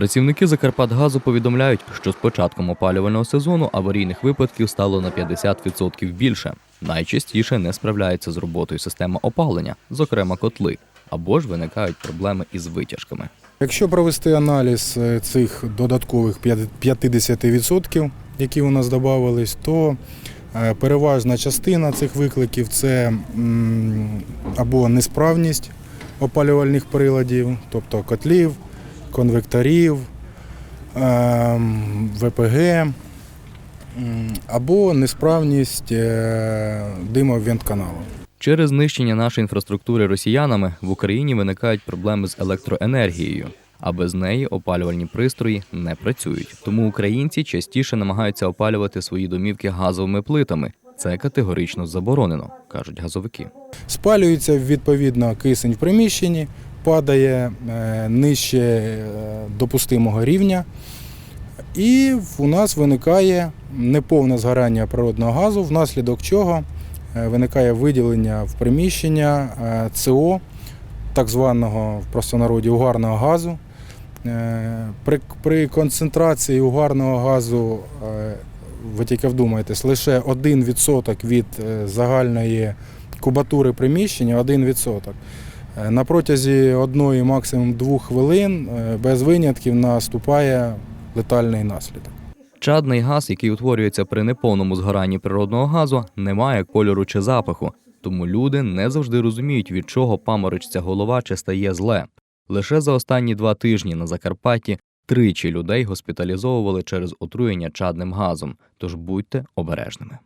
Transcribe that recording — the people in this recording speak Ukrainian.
Працівники Закарпатгазу повідомляють, що з початком опалювального сезону аварійних випадків стало на 50% більше. Найчастіше не справляється з роботою система опалення, зокрема котли, або ж виникають проблеми із витяжками. Якщо провести аналіз е, цих додаткових п'ят- 50%, які у нас додавались, то е, переважна частина цих викликів це або несправність опалювальних приладів, тобто котлів, конвекторів, ем, ВПГ, або несправність е, димовентканалу. Через знищення нашої інфраструктури росіянами в Україні виникають проблеми з електроенергією, а без неї опалювальні пристрої не працюють. Тому українці частіше намагаються опалювати свої домівки газовими плитами. Це категорично заборонено, кажуть газовики. Спалюється відповідно кисень в приміщенні, падає е, нижче е, допустимого рівня, і у нас виникає неповне згорання природного газу, внаслідок чого е, виникає виділення в приміщення ЦО, так званого в простонароді угарного газу. При, при концентрації угарного газу, ви тільки вдумайтесь, лише 1% від загальної кубатури приміщення 1%. Е, На протязі одної, максимум двох хвилин е, без винятків наступає летальний наслідок. Чадний газ, який утворюється при неповному згоранні природного газу, не має кольору чи запаху, тому люди не завжди розуміють, від чого паморочиться голова чи стає зле. Лише за останні два тижні на Закарпатті тричі людей госпіталізовували через отруєння чадним газом, тож будьте обережними.